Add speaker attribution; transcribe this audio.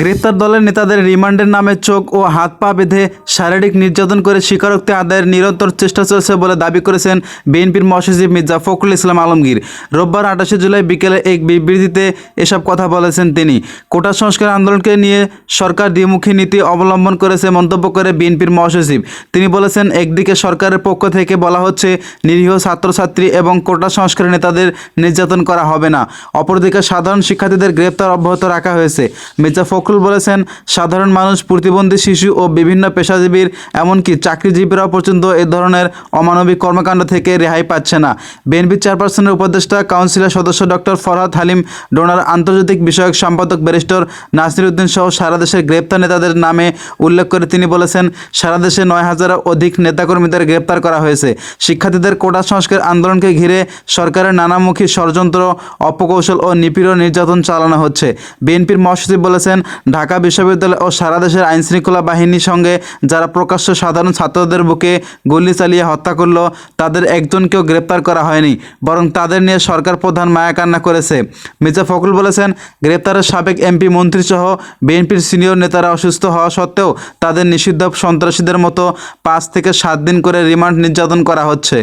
Speaker 1: গ্রেপ্তার দলের নেতাদের রিমান্ডের নামে চোখ ও হাত পা বেঁধে শারীরিক নির্যাতন করে স্বীকারোক্তি আদায়ের নিরন্তর চেষ্টা চলছে বলে দাবি করেছেন বিএনপির মহাসচিব মির্জা ফখরুল ইসলাম আলমগীর। রোববার আঠাশে জুলাই বিকেলে এক বিবৃতিতে এসব কথা বলেছেন তিনি। কোটা সংস্কার আন্দোলনকে নিয়ে সরকার দ্বিমুখী নীতি অবলম্বন করেছে মন্তব্য করে বিএনপির মহাসচিব। তিনি বলেছেন, একদিকে সরকারের পক্ষ থেকে বলা হচ্ছে, নিরীহ ছাত্রছাত্রী এবং কোটা সংস্কার নেতাদের নির্যাতন করা হবে না। অপরদিকে সাধারণ শিক্ষার্থীদের গ্রেপ্তার অব্যাহত রাখা হয়েছে। মির্জা ফখরুল বলেছেন, সাধারণ মানুষ, প্রতিবন্ধী শিশু ও বিভিন্ন পেশাজীবীর, এমনকি চাকরিজীবীরাও পর্যন্ত এ ধরনের অমানবিক কর্মকাণ্ড থেকে রেহাই পাচ্ছে না। বিএনপি চেয়ারপারসনের উপদেষ্টা, কাউন্সিলর সদস্য ডক্টর ফরহাদ হালিম, ডোনার আন্তর্জাতিক বিষয়ক সম্পাদক ব্যারিস্টার নাসির উদ্দিন সহ সারা দেশের গ্রেপ্তার নেতাদের নামে উল্লেখ করে তিনি বলেছেন, সারা দেশে নয় হাজারের অধিক নেতাকর্মীদের গ্রেপ্তার করা হয়েছে। শিক্ষার্থীদের কোটা সংস্কার আন্দোলনকে ঘিরে সরকারের নানামুখী ষড়যন্ত্র, অপকৌশল ও নিপীড় নির্যাতন চালানো হচ্ছে। বিএনপির মহাসচিব বলেছেন ঢাকা বিশ্ববিদ্যালয় ও সারা দেশের আইনশৃঙ্খলা বাহিনীর সঙ্গে যারা প্রকাশ্য সাধারণ ছাত্রদের বুকে গুলি চালিয়ে হত্যা করল, তাদের একজনকেও গ্রেপ্তার করা হয়নি, বরং তাদের নিয়ে সরকার প্রধান মায়াকান্না করেছে। মির্জা ফখরুল বলেছেন, গ্রেপ্তারের সাবেক এমপি, মন্ত্রীসহ বিএনপির সিনিয়র নেতারা অসুস্থ হওয়া সত্ত্বেও তাদের নিষিদ্ধ সন্ত্রাসীদের মতো পাঁচ থেকে সাত দিন করে রিমান্ড নির্যাতন করা হচ্ছে।